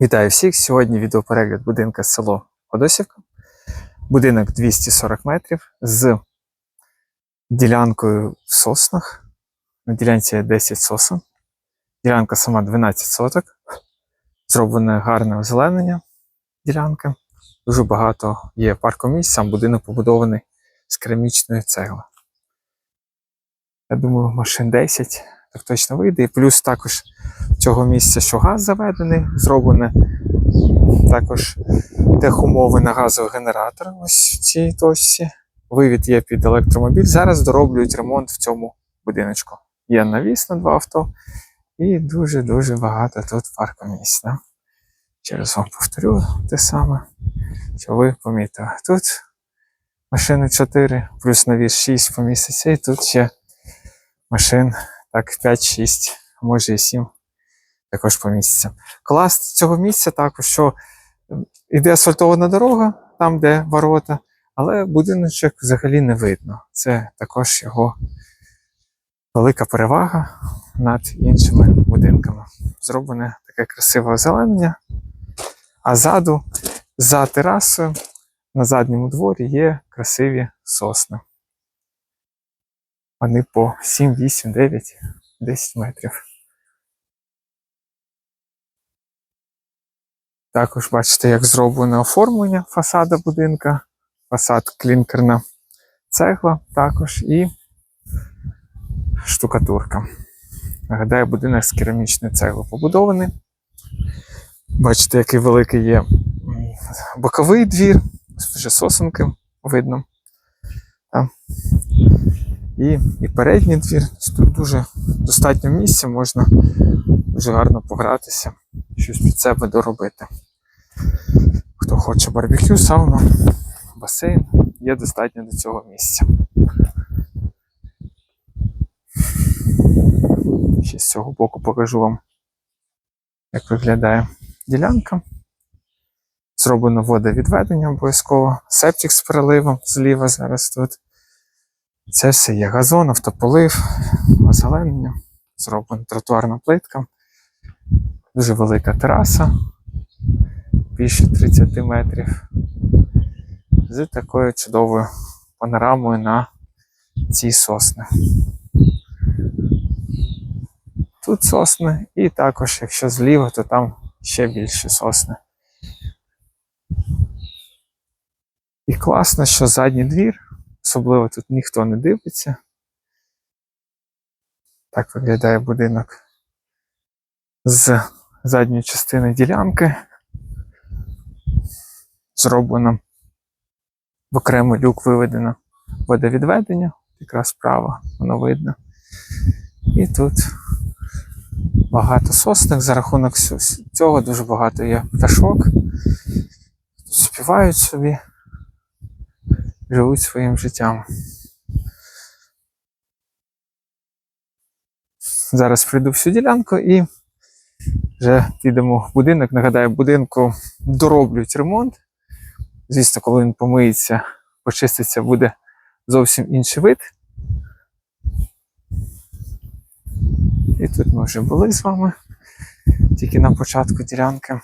Вітаю всіх! Сьогодні відеоперегляд будинка село Ходосівка. Будинок 240 метрів з ділянкою в соснах. На ділянці є 10 сосен. Ділянка сама 12 соток. Зроблене гарне озеленення ділянки. Дуже багато є паркомісць, сам будинок побудований з керамічної цегли. Я думаю, машин 10 так точно вийде. І плюс також цього місця, що газ заведений, зроблене також техумови на газовий генератор. Ось в цій точці. Вивід є під електромобіль. Зараз дороблюють ремонт в цьому будиночку. Є навіс на два авто, і дуже-дуже багато тут паркомісць. Да? Ще раз вам повторю те саме, що ви помітили. Тут машини 4, плюс навіс 6 поміститься, і тут ще машин так 5-6, може і 7 також поміститься. Клас цього місця також, що йде асфальтована дорога, там, де ворота, але будиночок взагалі не видно. Це також його велика перевага над іншими будинками. Зроблене таке красиве озеленення, а ззаду, за терасою, на задньому дворі є красиві сосни. Вони по 7, 8, 9, 10 метрів. Також бачите, як зроблене оформлення фасада будинка. Фасад клінкерна цегла також і штукатурка. Нагадаю, будинок з керамічної цегли побудований. Бачите, який великий є боковий двір, вже сосенки видно. І, і передній двір. Тут дуже достатньо місця, можна дуже гарно погратися, щось під себе доробити. Хто хоче барбекю, сауну, басейн, є достатньо до цього місця. Ще з цього боку покажу вам, як виглядає ділянка. Зроблено водовідведення обов'язково, септик з переливом зліва зараз тут. Це все є газон, автополив, озеленення, зроблена тротуарна плитка, дуже велика тераса, більше 30 метрів, з такою чудовою панорамою на ці сосни. Тут сосни, і також, якщо зліва, то там ще більше сосни. І класно, що задній двір, особливо тут ніхто не дивиться. Так виглядає будинок з задньої частини ділянки. Зроблено в окремий люк виведено водовідведення, якраз справа, воно видно. І тут багато сосник за рахунок цього дуже багато є пташок. Співають собі, живуть своїм життям. Зараз прийду всю ділянку і вже підемо в будинок. Нагадаю, будинку дороблюють ремонт. Звісно, коли він помиється, почиститься, буде зовсім інший вид. І тут ми вже були з вами, тільки на початку ділянки.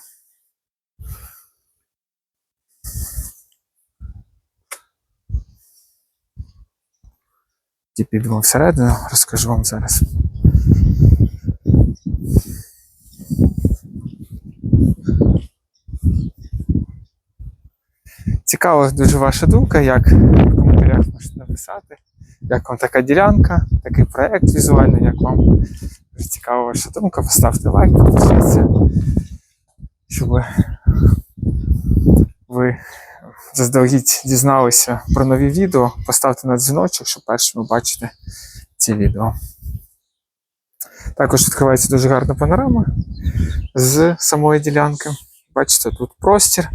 Ті підемо всередину, розкажу вам зараз. Цікава дуже ваша думка, як в коментарях можете написати, як вам така ділянка, такий проект візуальний, як вам цікава ваша думка. Поставте лайк, підпишіться, щоб ви заздалегідь дізналися про нові відео. Поставте на дзвіночок, щоб першими бачити ці відео. Також відкривається дуже гарна панорама з самої ділянки. Бачите, тут простір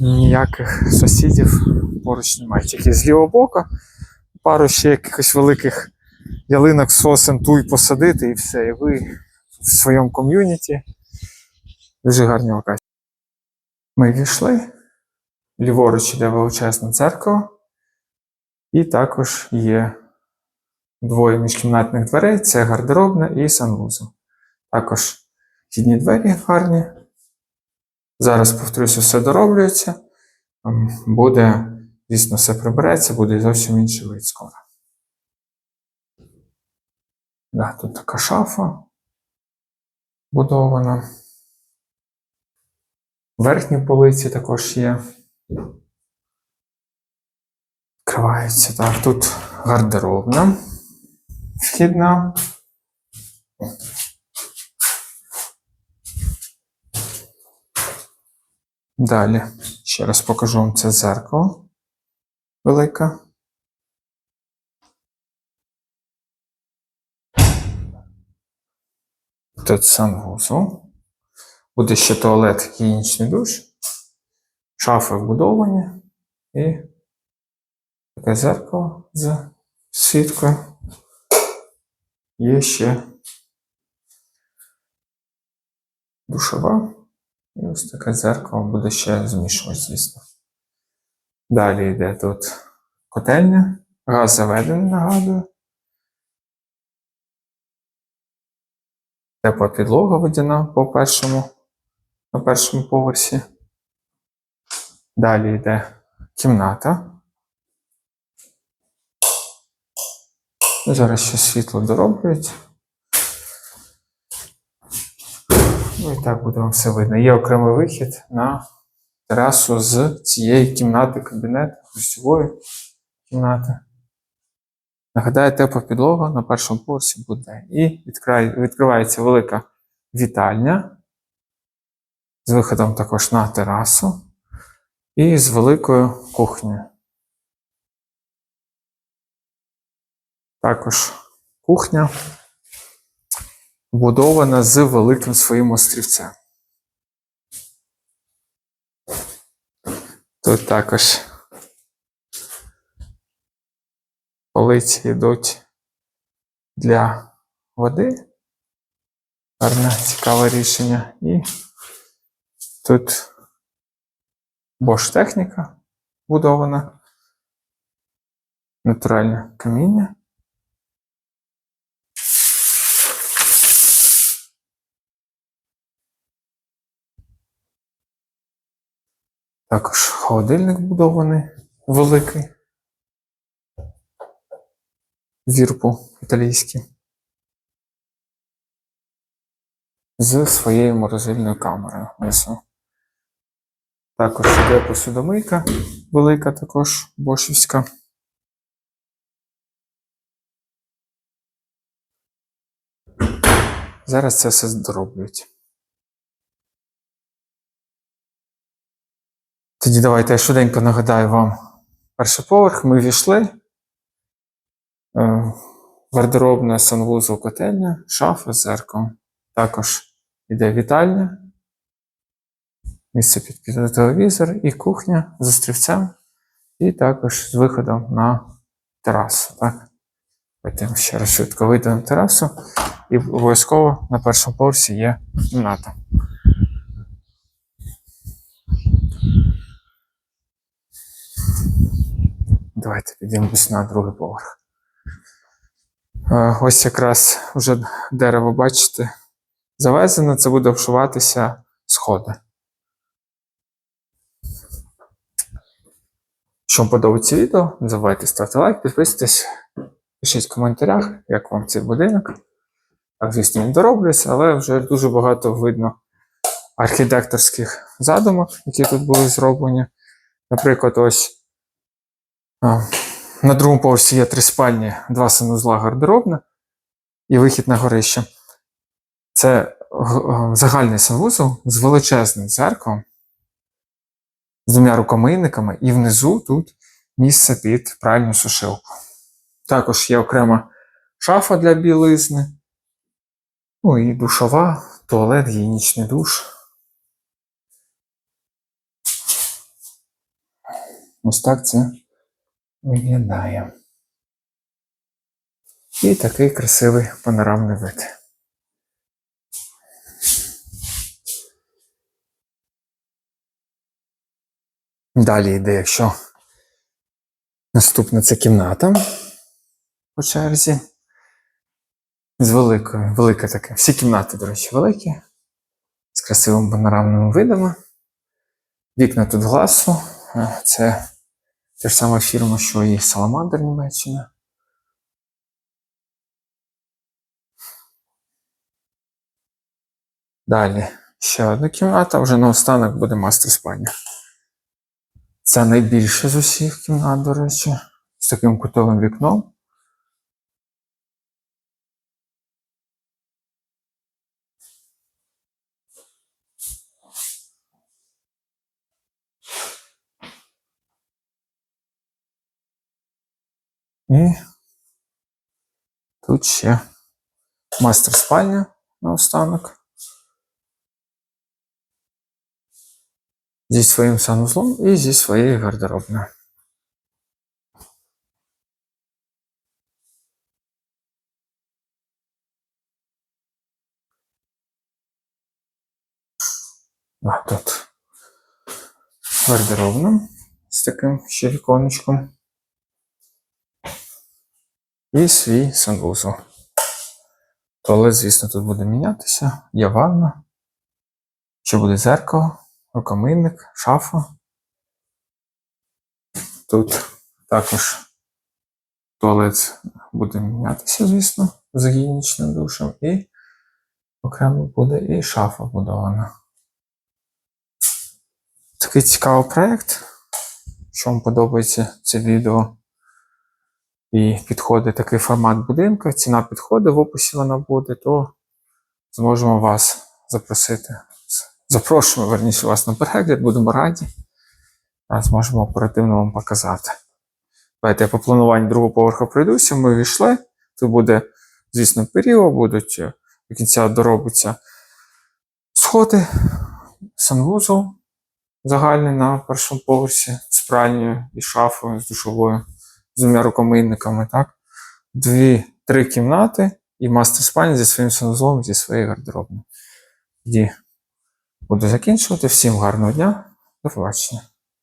ніяких сусідів поруч немає. Тільки з лівого боку пару ще якихось великих ялинок, сосен туй посадити і все. І ви в своєму ком'юніті. Дуже гарні локації. Ми війшли. Ліворуч іде величезна церква. І також є двоє міжкімнатних дверей: це гардеробна і санвузол. Також вхідні двері гарні, Зараз, повторюся, все дороблюється. Ем, Буде, звісно, все прибереться, буде зовсім інший вид скоро. Да, тут така шафа будована. Верхні полиці також є. Відкриваються. Так, тут гардеробна вхідна. Далі ще раз покажу вам це зеркало велике. Тут санвузол. Буде ще туалет, гігієнічний душ. Шафи вбудовані. І таке зеркало з сіткою. Є ще душова. І ось таке зеркало буде ще змішувати, звісно. Далі йде тут котельня, газ заведений, нагадую. Тепла підлога водяна по першому, на першому поверсі. Далі йде кімната. Зараз ще світло дороблюють. Ну і так буде вам все видно. Є окремий вихід на терасу з цієї кімнати, кабінету, гостьової кімнати. Нагадаю, тепла підлога на першому поверсі буде. І відкривається велика вітальня з виходом також на терасу і з великою кухнею. Також кухня будована з великим своїм острівцем. Тут також полиці йдуть для води. Гарне, цікаве рішення. І тут Bosch техніка будована. Натуральне каміння. Також холодильник будований великий. Вірпу італійський. З своєю морозильною камерою внизу. Також йде посудомийка велика, також бошівська. Зараз це все здороблюють. Тоді давайте я швиденько нагадаю вам перший поверх. Ми війшли. Е, Гардеробна, санвузол, котельня, шафа з зеркалом. Також іде вітальня, місце під, телевізор і кухня з острівцем, і також з виходом на терасу. Так? Давайте ще раз швидко вийдемо на терасу. І обов'язково на першому поверсі є кімната. Давайте підіймемось на другий поверх. Е, Ось якраз вже дерево, бачите, завезено, це буде вшиватися сходи. Якщо вам подобається відео, не забувайте ставити лайк, підписуйтесь, пишіть в коментарях, як вам цей будинок. Звісно, він дороблюється, але вже дуже багато видно архітекторських задумок, які тут були зроблені. Наприклад, ось на другому поверсі є три спальні, два санузла гардеробна і вихід на горище. Це е, загальний санвузол з величезним дзеркалом, з двома рукомийниками, і внизу тут місце під пральну сушилку. Також є окрема шафа для білизни. Ну і душова, туалет, гігієнічний душ. Ось так це виглядає. І такий красивий панорамний вид. Далі йде, якщо наступна це кімната по черзі. З великою, велике таке. Всі кімнати, до речі, великі, з красивими панорамними видами. Вікна тут гласу. Це та ж сама фірма, що і Salamander Німеччина. Далі ще одна кімната, вже наостанок буде мастер спальня. Це найбільше з усіх кімнат, до речі, з таким кутовим вікном. І тут ще мастер спальня наостанок. Зі своїм санузлом і зі своєю гардеробною. А тут гардеробна з таким ще віконечком. І свій санвузол. Туалет, звісно, тут буде мінятися. Є ванна. Ще буде зеркало, рукомийник, шафа. Тут також туалет буде мінятися, звісно, з гігієнічним душем. І окремо буде і шафа вбудована. Такий цікавий проєкт. Якщо вам подобається це відео і підходить такий формат будинку, ціна підходить, в описі вона буде, то зможемо вас запросити. Запрошуємо, верніше вас на перегляд, будемо раді. Зможемо оперативно вам показати. Давайте я по плануванню другого поверху пройдуся, ми війшли. Тут буде, звісно, період, будуть е, до кінця доробиться сходи, санвузол загальний на першому поверсі з пральнею і шафою з душовою, з двома рукомийниками, так? Дві, три кімнати і мастер спальня зі своїм санузлом, зі своєю гардеробною. Буду закінчувати. Всім гарного дня. До побачення.